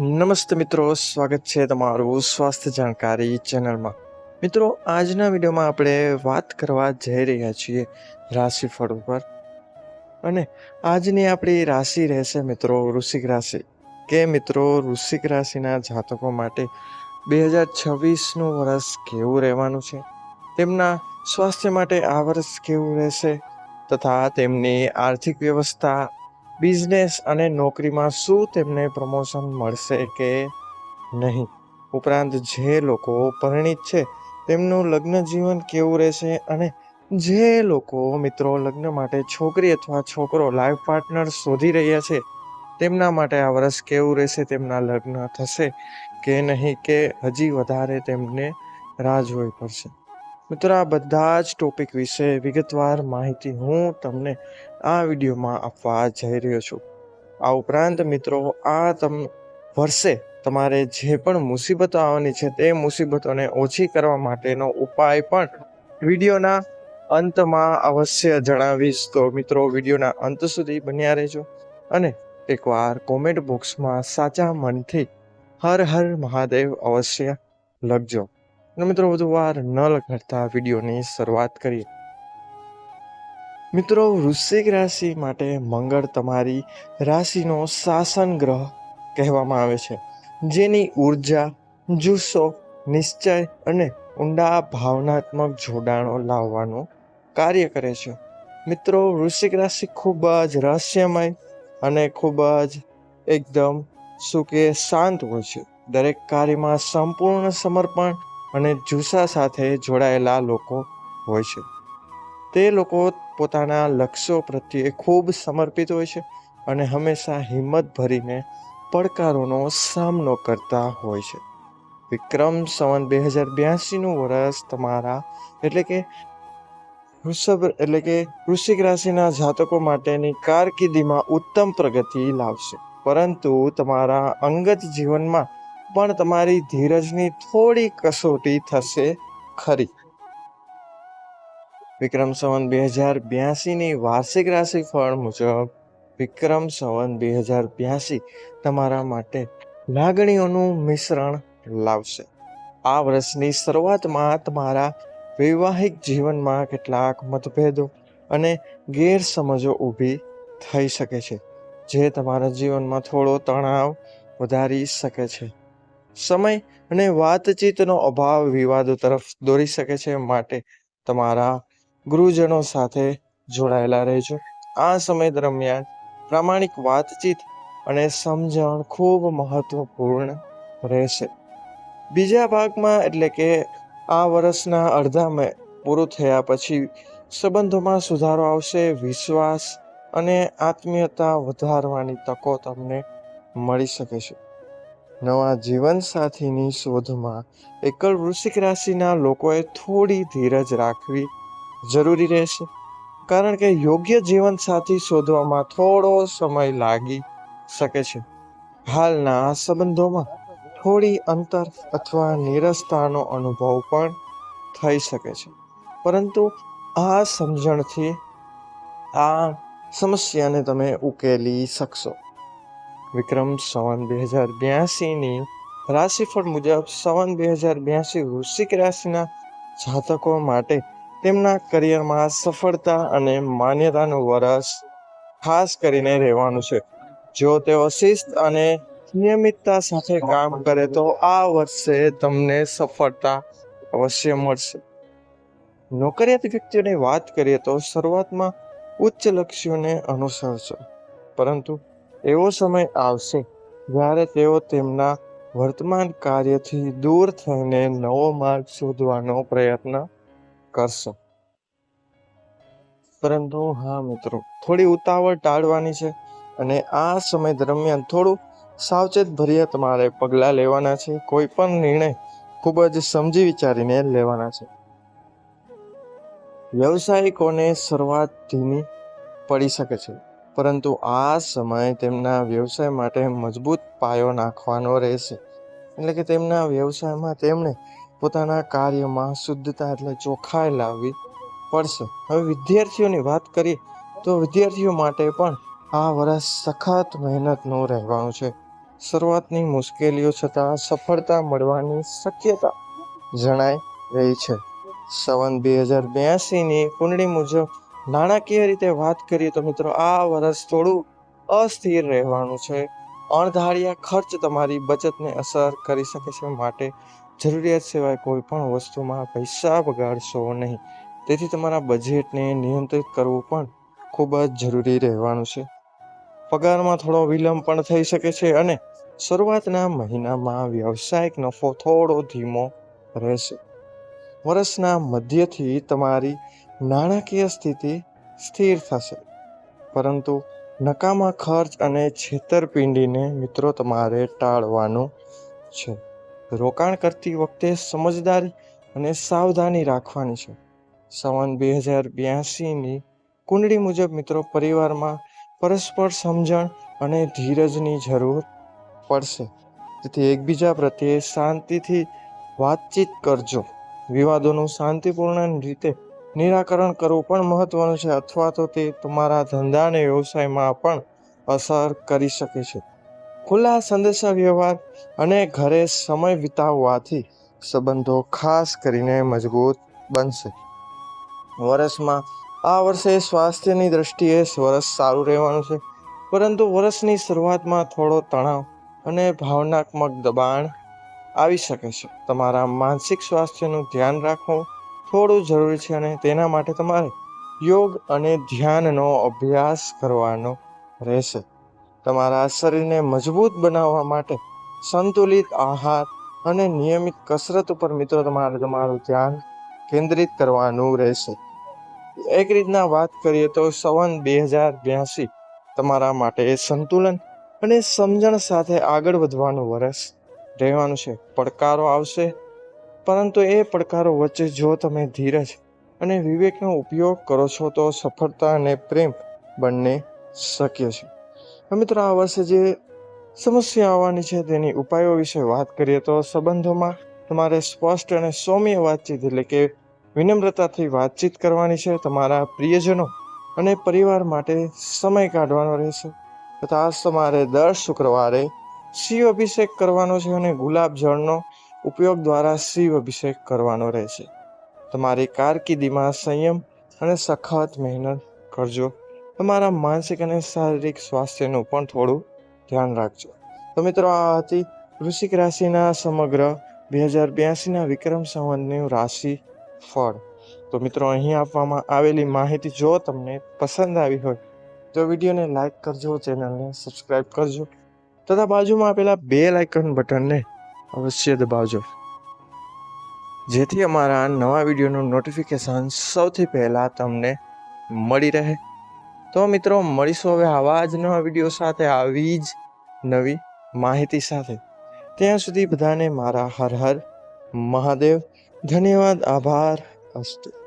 નમસ્તે મિત્રો, સ્વાગત છે તમારું સ્વાસ્થ્ય જાણકારી ચેનલમાં. મિત્રો, આજના વિડીયોમાં આપણે વાત કરવા જઈ રહ્યા છીએ રાશિફળ ઉપર. અને આજની આપણી રાશિ રહેશે મિત્રો વૃશ્ચિક રાશિ. કે મિત્રો, વૃશ્ચિક રાશિના જાતકો માટે બે હજાર છવ્વીસનું વર્ષ કેવું રહેવાનું છે? તેમના સ્વાસ્થ્ય માટે આ વર્ષ કેવું રહેશે? તથા તેમની આર્થિક વ્યવસ્થા બિઝનેસ અને નોકરીમાં શું તેમને પ્રમોશન મળશે કે નહીં? ઉપરાંત જે લોકો પરિણિત છે, તેમનું લગ્ન જીવન કેવું રહેશે અને જે લોકો મિત્રો લગ્ન માટે છોકરી અથવા છોકરો લાઈફ પાર્ટનર શોધી રહ્યા છે, તેમના માટે આ વર્ષ કેવું રહેશે, તેમના લગ્ન થશે કે નહીં કે હજી વધારે તેમને રાહ જોવી પડશે? મિત્રો, આ બધા જ ટોપિક વિશે વિગતવાર માહિતી હું તમને આ વિડીયોમાં આપવા જઈ રહ્યો છું. આ ઉપરાંત મિત્રો, આ તમ, વર્ષે તમારે જે પણ મુસીબતો આવવાની છે, તે મુસીબતોને ઓછી કરવા માટેનો ઉપાય પણ વિડીયોના અંતમાં અવશ્ય જણાવીશ. તો મિત્રો, વિડીયોના અંત સુધી બન્યા રહેજો અને એકવાર કોમેન્ટ બોક્સમાં સાચા મનથી હર હર મહાદેવ અવશ્ય લખજો. અને મિત્રો, વધુ વાર ન લગાડતા વિડીયોની શરૂઆત કરીએ. મિત્રો, વૃશ્ચિક રાશિ માટે મંગળ તમારી રાશિનો શાસન ગ્રહ કહેવામાં આવે છે, જેની ઊર્જા, જુસ્સો, નિશ્ચય અને ઊંડા ભાવનાત્મક જોડાણો લાવવાનું કાર્ય કરે છે. મિત્રો, વૃશ્ચિક રાશિ ખૂબ જ રહસ્યમય અને ખૂબ જ એકદમ સુખે શાંત હોય છે. દરેક કાર્યમાં સંપૂર્ણ સમર્પણ અને જુસ્સા સાથે જોડાયેલા લોકો હોય છે. તે લોકો પોતાના લક્ષ્યો પ્રત્યે ખૂબ સમર્પિત હોય છે અને હંમેશા હિંમત ભરીને પડકારોનો સામનો કરતા હોય છે. વિક્રમ સંવત બે હજાર બ્યાસીનું વર્ષ તમારા એટલે કે વૃષભ એટલે કે વૃશ્ચિક રાશિના જાતકો માટેની કારકિર્દીમાં ઉત્તમ પ્રગતિ લાવશે. પરંતુ તમારા અંગત જીવનમાં પણ તમારી ધીરજની થોડી કસોટી થશે ખરી. વિક્રમ સંવત બે હજાર બ્યાસીની વાર્ષિક રાશિફળ મુજબ વિક્રમ સંવત બે હજાર બ્યાસી તમારા માટે લાગણીઓનું મિશ્રણ લાવશે. આ વર્ષની શરૂઆતમાં તમારા વૈવાહિક જીવનમાં કેટલાક મતભેદો અને ગેરસમજો ઊભી થઈ શકે છે, જે તમારા જીવનમાં થોડો તણાવ વધારી શકે છે. સમય અને વાતચીતનો અભાવ વિવાદો તરફ દોરી શકે છે માટે તમારા ગુરુજનો સાથે જોડાયેલા રહેજો. આ સમય દરમિયાન પ્રામાણિક વાતચીત અને સમજણ ખૂબ મહત્વપૂર્ણ રહેશે. બીજા ભાગમાં એટલે કે આ વર્ષના અડધામાં પૂરું થયા પછી સંબંધોમાં સુધારો આવશે, વિશ્વાસ અને આત્મીયતા વધારવાની તકો તમને મળી શકે છે. નવા જીવનસાથીની શોધમાં એકલ વૃશ્ચિક રાશિના લોકોએ થોડી ધીરજ રાખવી જરૂરી રહેશે. કારણ કે યોગ્ય જીવનસાથી શોધવામાં થોડો સમય લાગી શકે છે. હાલના સંબંધોમાં થોડી અંતર અથવા નિરસતાનો અનુભવ પણ થઈ શકે છે. પરંતુ આ સમજણથી આ સમસ્યાને તમે ઉકેલી શકશો. વિક્રમ સવન બે હજાર બ્યાસીની રાશિફળ મુજબ સવન બે હજાર બ્યાસી વૃશ્ચિક રાશિના જાતકો માટે તેમના કરિયરમાં સફળતા અને માન્યતાનું વરસ ખાસ કરીને રહેવાનું છે. જો તેઓ શિસ્ત અને નિયમિતતા સાથે કામ કરે તો આ વર્ષે તમને સફળતા અવશ્ય મળશે. નોકરિયાત વ્યક્તિઓની વાત કરીએ તો શરૂઆતમાં ઉચ્ચ લક્ષ્યોને અનુસરશો, પરંતુ એવો સમય આવશે જ્યારે તેઓ તેમના વર્તમાન કાર્યથી દૂર થઈને નવો માર્ગ શોધવાનો પ્રયત્ન કરશે. પરંતુ હા મિત્રો, થોડી ઉતાવળ ટાળવાની છે અને આ સમય દરમિયાન થોડું સાવચેત ભર્યા તમારે પગલાં લેવાના છે. કોઈ પણ નિર્ણય ખૂબ જ સમજી વિચારીને લેવાના છે. વ્યવસાયિકોને શરૂઆત ધીમી પડી શકે છે. પરંતુ આ સમય તેમના વ્યવસાય માટે મજબૂત પાયો નાખવાનો રહેશે. એટલે કે તેમના વ્યવસાયમાં તેમણે પોતાના કાર્યમાં શુદ્ધતા એટલે ચોખ્ખાઈ લાવવી પડશે. હવે વિદ્યાર્થીઓની વાત કરીએ તો વિદ્યાર્થીઓ માટે પણ આ વર્ષ સખત મહેનતનું રહેવાનું છે. શરૂઆતની મુશ્કેલીઓ છતાં સફળતા મળવાની શક્યતા જણાઈ રહી છે. સવન બે હજાર બ્યાસીની કુંડળી મુજબ નાણાકીય રીતે વાત કરીએ તો મિત્રો આ વર્ષ થોડું અસ્થિર રહેવાનું છે. અણધાર્યા ખર્ચ તમારી બચતને અસર કરી શકે છે માટે જરૂરિયાત સિવાય કોઈ પણ વસ્તુમાં પૈસા બગાડશો નહીં. તેથી તમારા બજેટને નિયંત્રિત કરવું પણ ખૂબ જ જરૂરી રહેવાનું છે. પગારમાં થોડો વિલંબ પણ થઈ શકે છે અને શરૂઆતના મહિનામાં વ્યવસાયિક નફો થોડો ધીમો રહેશે. વર્ષના મધ્યથી તમારી નાણાકીય સ્થિતિ સ્થિર થશે. પરંતુ નકામા ખર્ચ અને છેતરપિંડીને મિત્રો તમારે ટાળવાનું છે. રોકાણ કરતી વખતે સમજદારી અને સાવધાની રાખવાની છે. સવન બે હજાર બ્યાસીની કુંડળી મુજબ મિત્રો પરિવારમાં પરસ્પર સમજણ અને ધીરજની જરૂર પડશે. તેથી એકબીજા પ્રત્યે શાંતિથી વાતચીત કરજો. વિવાદોનું શાંતિપૂર્ણ રીતે નિરાકરણ કરવું પણ મહત્વનું છે, અથવા તો તે તમારા ધંધા અને વ્યવસાયમાં પણ અસર કરી શકે છે. ખુલ્લા સંદેશા વ્યવહાર અને ઘરે સમય વિતાવવાથી સંબંધો ખાસ કરીને મજબૂત બનશે. વર્ષમાં આ વર્ષે સ્વાસ્થ્યની દ્રષ્ટિએ વર્ષ સારું રહેવાનું છે, પરંતુ વર્ષની શરૂઆતમાં થોડો તણાવ અને ભાવનાત્મક દબાણ આવી શકે છે. તમારા માનસિક સ્વાસ્થ્યનું ધ્યાન રાખવું થોડું જરૂરી છે અને તેના માટે તમારે યોગ અને ધ્યાનનો અભ્યાસ કરવાનો રહેશે. તમારા શરીરને મજબૂત બનાવવા માટે સંતુલિત આહાર અને નિયમિત કસરત ઉપર મિત્રો તમારે તમારું ધ્યાન કેન્દ્રિત કરવાનું રહેશે. એક રીતના વાત કરીએ તો સવન બે હજાર બ્યાસી તમારા માટે સંતુલન અને સમજણ સાથે આગળ વધવાનું વર્ષ રહેવાનું છે. પડકારો આવશે પરંતુ એ પડકારો વચ્ચે જો તમે ધીરજ અને વિવેકનો ઉપયોગ કરો છો, તો સફળતા અને પ્રેમ બંને શક્ય છે. મિત્રો, આ વર્ષે જે સમસ્યા આવવાની છે, તેની ઉપાયો વિશે વાત કરીએ, તો સંબંધોમાં તમારે સ્પષ્ટ અને સૌમ્ય વાતચીત એટલે કે વિનમ્રતાથી વાતચીત કરવાની છે. તમારા પ્રિયજનો અને પરિવાર માટે સમય કાઢવાનો રહેશે. તથા તમારે દર શુક્રવારે શિવ અભિષેક કરવાનો છે અને ગુલાબ જળનો ઉપયોગ દ્વારા શિવ અભિષેક કરવાનો રહેશે. તમારી કારકિર્દીમાં સંયમ અને સખત મહેનત કરજો. તમારા માનસિક અને શારીરિક સ્વાસ્થ્યનું પણ થોડું ધ્યાન રાખજો. તો મિત્રો, આ હતી વૃશ્ચિક રાશિના સમગ્ર બે હજાર બ્યાસીના વિક્રમ સંવંતનું રાશિ ફળ. તો મિત્રો, અહીં આપવામાં આવેલી માહિતી જો તમને પસંદ આવી હોય, તો વિડીયોને લાઈક કરજો, ચેનલને સબસ્ક્રાઈબ કરજો, તથા બાજુમાં આપેલા બે લાઇકન બટનને અવશ્ય દબાવજો. જેથી અમારા નવા વિડીયોનું નોટિફિકેશન સૌથી પહેલાં તમને મળી રહે. તો મિત્રો, મળીશું હવે આવા જ નવા વીડિયો સાથે, આવી જ નવી માહિતી સાથે. ત્યાં સુધી બધાને મારા હર હર મહાદેવ. ધન્યવાદ, આભાર, અસ્તુ.